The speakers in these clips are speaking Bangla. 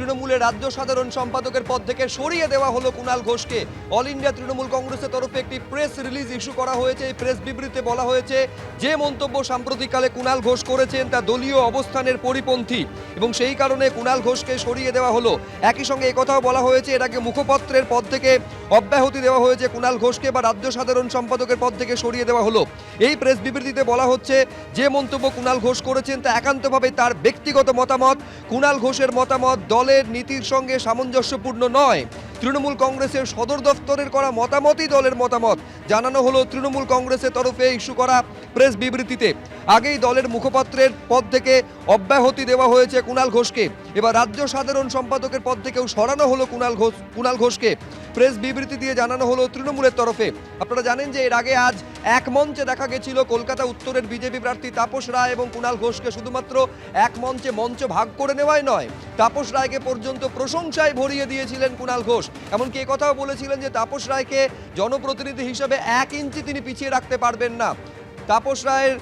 তৃণমূলের রাজ্য সাধারণ সম্পাদকের পদ থেকে সরিয়ে দেওয়া হলো কুণাল ঘোষকে। অল ইন্ডিয়া তৃণমূল কংগ্রেসের তরফে একটি প্রেস রিলিজ ইস্যু করা হয়েছে। এই প্রেস বিবৃতিতে বলা হয়েছে, যে মন্তব্য সাম্প্রতিককালে কুণাল ঘোষ করেছেন তা দলীয় অবস্থানের পরিপন্থী এবং সেই কারণে কুণাল ঘোষকে সরিয়ে দেওয়া হলো। একই সঙ্গে একথাও বলা হয়েছে আগে মুখপত্রের পদ থেকে অব্যাহতি দেওয়া হয়েছে কুণাল ঘোষকে বা রাজ্য সাধারণ সম্পাদকের পদ থেকে সরিয়ে দেওয়া হলো। এই প্রেস বিবৃতিতে বলা হচ্ছে, যে মন্তব্য কুণাল ঘোষ করেছেন তা একান্তভাবে তার ব্যক্তিগত মতামত। কুণাল ঘোষের মতামত দলের নীতির সঙ্গে সামঞ্জস্যপূর্ণ নয়। তৃণমূল কংগ্রেসের সদর দফতরের করা মতামতই দলের মতামত। জানানো হলো, তৃণমূল কংগ্রেসের তরফে ইস্যু করা প্রেস বিবৃতিতে। আগেই দলের মুখপাত্রের পদ থেকে অব্যাহতি দেওয়া হয়েছে কুণাল ঘোষকে। এবার রাজ্য সাধারণ সম্পাদকের পদ থেকেও সরানো হলো কুণাল ঘোষ কুণাল ঘোষকে। প্রেস বিবৃতি দিয়ে জানানো হলো তৃণমূলের তরফে। আপনারা জানেন যে এর আগে আজ এক মঞ্চে দেখা গেছিল কলকাতা উত্তরের বিজেপি প্রার্থী তাপস রায় এবং কুণাল ঘোষকে শুধুমাত্র এক মঞ্চে মঞ্চ ভাগ করে নেওয়াই নয়, তাপস রায়কে পর্যন্ত প্রশংসায় ভরিয়ে দিয়েছিলেন কুণাল ঘোষ। এমনকি কথাও বলেছিলেন যে তাপস রায়কে জনপ্রতিনিধি হিসেবে এক ইঞ্চি তিনি পিছিয়ে রাখতে পারবেন না। তাপস রায়ের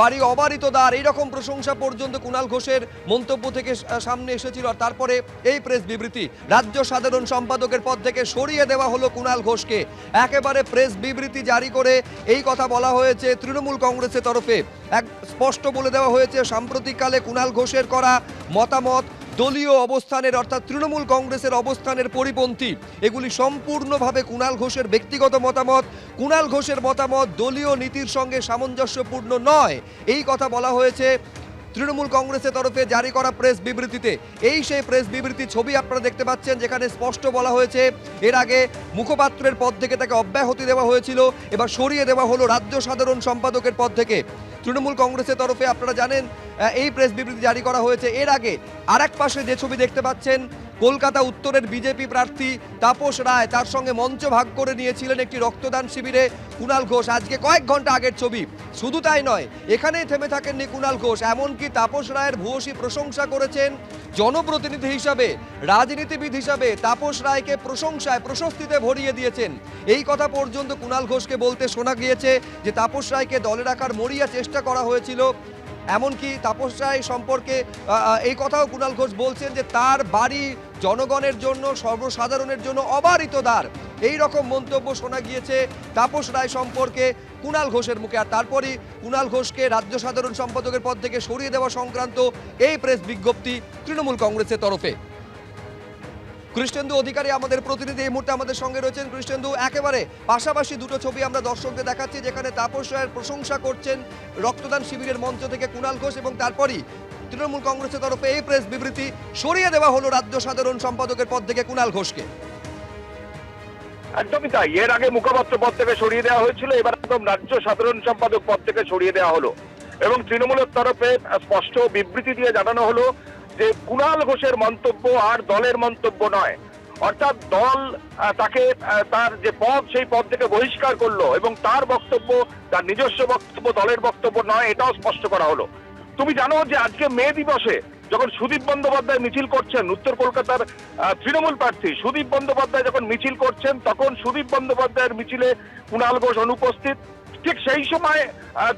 বাড়ি অবারিত দ্বার এইরকম প্রশংসা পর্যন্ত কুণাল ঘোষের মন্তব্য থেকে সামনে এসেছিল। আর তারপরে এই প্রেস বিবৃতি, রাজ্য সাধারণ সম্পাদকের পদ থেকে সরিয়ে দেওয়া হলো কুণাল ঘোষকে। একেবারে প্রেস বিবৃতি জারি করে এই কথা বলা হয়েছে তৃণমূল কংগ্রেসের তরফে। এক স্পষ্ট বলে দেওয়া হয়েছে, সাম্প্রতিককালে কুণাল ঘোষের করা মতামত দলীয় অবস্থানের অর্থাৎ তৃণমূল কংগ্রেসের অবস্থানের পরিপন্থী। এগুলি সম্পূর্ণভাবে কুণাল ঘোষের ব্যক্তিগত মতামত। কুণাল ঘোষের মতামত দলীয় নীতির সঙ্গে সামঞ্জস্যপূর্ণ নয়। এই কথা বলা হয়েছে তৃণমূল কংগ্রেসের তরফে জারি করা প্রেস বিবৃতিতে। এই সেই প্রেস বিবৃতি ছবি আপনারা দেখতে পাচ্ছেন, যেখানে স্পষ্ট বলা হয়েছে, এর আগে মুখপাত্রের পদ থেকে তাকে অব্যাহতি দেওয়া হয়েছিল, এবার সরিয়ে দেওয়া হলো রাজ্য সাধারণ সম্পাদকের পদ থেকে। তৃণমূল কংগ্রেসের তরফে আপনারা জানেন এই প্রেস বিবৃতি জারি করা হয়েছে। এর আগে আরেক পাশে যে ছবি দেখতে পাচ্ছেন কলকাতা উত্তরের বিজেপি প্রার্থী তাপস রায় তার সঙ্গে মঞ্চ ভাগ করে নিয়েছিলেন একটি রক্তদান শিবিরে কুণাল ঘোষ। আজকে কয়েক ঘণ্টা আগের ছবি। শুধু তাই নয়, এখানেই থেমে থাকেননি কুণাল ঘোষ। এমনকি তাপস রায়ের ভূয়সী প্রশংসা করেছেন জনপ্রতিনিধি হিসাবে, রাজনীতিবিদ হিসাবে তাপস রায়কে প্রশংসায়, প্রশস্তিতে ভরিয়ে দিয়েছেন। এই কথা পর্যন্ত কুণাল ঘোষকে বলতে শোনা গিয়েছে যে তাপস রায়কে দলে রাখার মরিয়া চেষ্টা করা হয়েছিল। এমনকি তাপস রায় সম্পর্কে এই কথাও কুণাল ঘোষ বলছেন যে তার বাড়ি জনগণের জন্য, সর্বসাধারণের জন্য অবারিত দ্বার। এই রকম মন্তব্য শোনা গিয়েছে তাপস রায় সম্পর্কে কুণাল ঘোষের মুখে। আর তারপরই কুণাল ঘোষকে রাজ্য সাধারণ সম্পাদকের পদ থেকে সরিয়ে দেওয়া সংক্রান্ত এই প্রেস বিজ্ঞপ্তি তৃণমূল কংগ্রেসের তরফে। কৃষ্ণেন্দু অধিকারী আমাদের প্রতিনিধি এই মুহূর্তে আমাদের সঙ্গে রয়েছেন। কৃষ্ণেন্দু, একেবারে পাশাপাশি দুটো ছবি আমরা দর্শকদের দেখাচ্ছি, যেখানে তাপস রায়ের প্রশংসা করছেন রক্তদান শিবিরের মঞ্চ থেকে কুণাল ঘোষ এবং তারপরই তৃণমূল কংগ্রেসের তরফে এই প্রেস বিবৃতি সরিয়ে দেওয়া হলো রাজ্য সাধারণ সম্পাদকের পদ থেকে কুণাল ঘোষকে। একদমই তাই। এর আগে মুখপাত্র পদ থেকে সরিয়ে দেওয়া হয়েছিল, এবার একদম রাজ্য সাধারণ সম্পাদক পদ থেকে সরিয়ে দেওয়া হলো। এবং তৃণমূলের তরফে স্পষ্ট বিবৃতি দিয়ে জানানো হলো যে কুণাল ঘোষের মন্তব্য আর দলের মন্তব্য নয়। অর্থাৎ দল তাকে তার যে পদ, সেই পদ থেকে বহিষ্কার করল এবং তার বক্তব্য, তার নিজস্ব বক্তব্য, দলের বক্তব্য নয়, এটাও স্পষ্ট করা হলো। তুমি জানো যে আজকে মে দিবসে যখন সুদীপ বন্দ্যোপাধ্যায় মিছিল করছেন উত্তর কলকাতার তৃণমূল প্রার্থী সুদীপ বন্দ্যোপাধ্যায় যখন মিছিল করছেন, তখন সুদীপ বন্দ্যোপাধ্যায়ের মিছিলে কুণাল ঘোষ অনুপস্থিত। ঠিক সেই সময়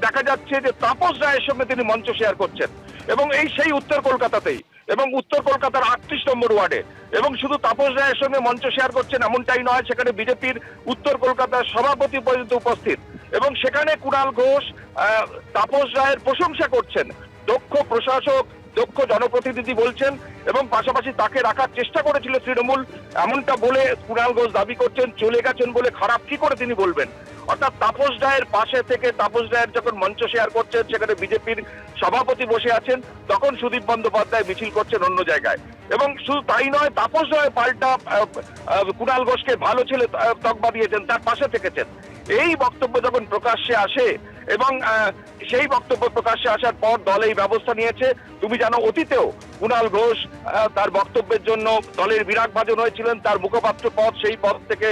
দেখা যাচ্ছে যে তাপস রায়ের সঙ্গে তিনি মঞ্চ শেয়ার করছেন এবং এই সেই উত্তর কলকাতাতেই। এবং উত্তর কলকাতার আটত্রিশ নম্বর ওয়ার্ডে। এবং শুধু তাপস রায়ের সঙ্গে মঞ্চ শেয়ার করছেন এমনটাই নয়, সেখানে বিজেপির উত্তর কলকাতার সভাপতি পর্যন্ত উপস্থিত। এবং সেখানে কুণাল ঘোষ তাপস রায়ের প্রশংসা করছেন। দক্ষ প্রশাসক, দক্ষ জনপ্রতিনিধি বলছেন এবং পাশাপাশি তাকে রাখার চেষ্টা করেছিল তৃণমূল। এমনটা বলে কুণাল ঘোষ দাবি করছেন, চলে গেছেন বলে খারাপ কি করে তিনি বলবেন? অর্থাৎ তাপস রায়ের পাশে থেকে তাপস রায়ের যখন মঞ্চ শেয়ার করছেন, সেখানে বিজেপির সভাপতি বসে আছেন, তখন সুদীপ বন্দ্যোপাধ্যায় মিছিল করছেন অন্য জায়গায়। এবং শুধু তাই নয়, তাপস রায় পাল্টা কুণাল ঘোষকে ভালো ছেলে তকবা দিয়েছেন তার পাশে থেকেছেন। এই বক্তব্য যখন প্রকাশ্যে আসে এবং সেই বক্তব্য প্রকাশ্যে আসার পর দল এই ব্যবস্থা নিয়েছে। তুমি জানো, অতীতেও কুণাল ঘোষ তার বক্তব্যের জন্য দলের বিরাট ভাজন হয়েছিলেন। তার মুখপাত্র পদ সেই পদ থেকে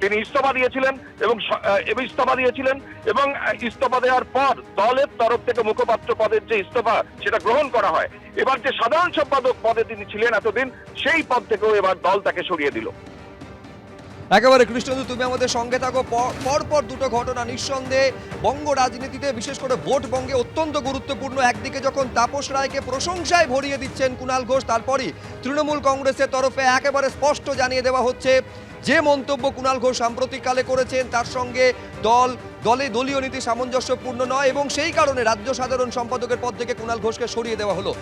তিনি ইস্তফা দিয়েছিলেন এবং ইস্তফা দিয়েছিলেন এবং ইস্তফা দেওয়ার পর দলের তরফ থেকে মুখপাত্র পদের যে ইস্তফা, সেটা গ্রহণ করা হয়। এবার যে সাধারণ সম্পাদক পদে তিনি ছিলেন এতদিন, সেই পদ থেকেও এবার দল তাকে সরিয়ে দিল। একেবারে কৃষ্ণদু তুমি আমাদের সঙ্গে থাকো। পরপর দুটো ঘটনা নিঃসন্দেহে বঙ্গ রাজনীতিতে, বিশেষ করে ভোট বঙ্গে অত্যন্ত গুরুত্বপূর্ণ। একদিকে যখন তাপস রায়কে প্রশংসায় ভরিয়ে দিচ্ছেন কুণাল ঘোষ, তারপরই তৃণমূল কংগ্রেসের তরফে একেবারে স্পষ্ট জানিয়ে দেওয়া হচ্ছে, যে মন্তব্য কুণাল ঘোষ সাম্প্রতিককালে করেছেন, তার সঙ্গে দল, দলে দলীয় নীতি সামঞ্জস্যপূর্ণ নয় এবং সেই কারণে রাজ্য সাধারণ সম্পাদকের পদ থেকে কুণাল ঘোষকে সরিয়ে দেওয়া হলো।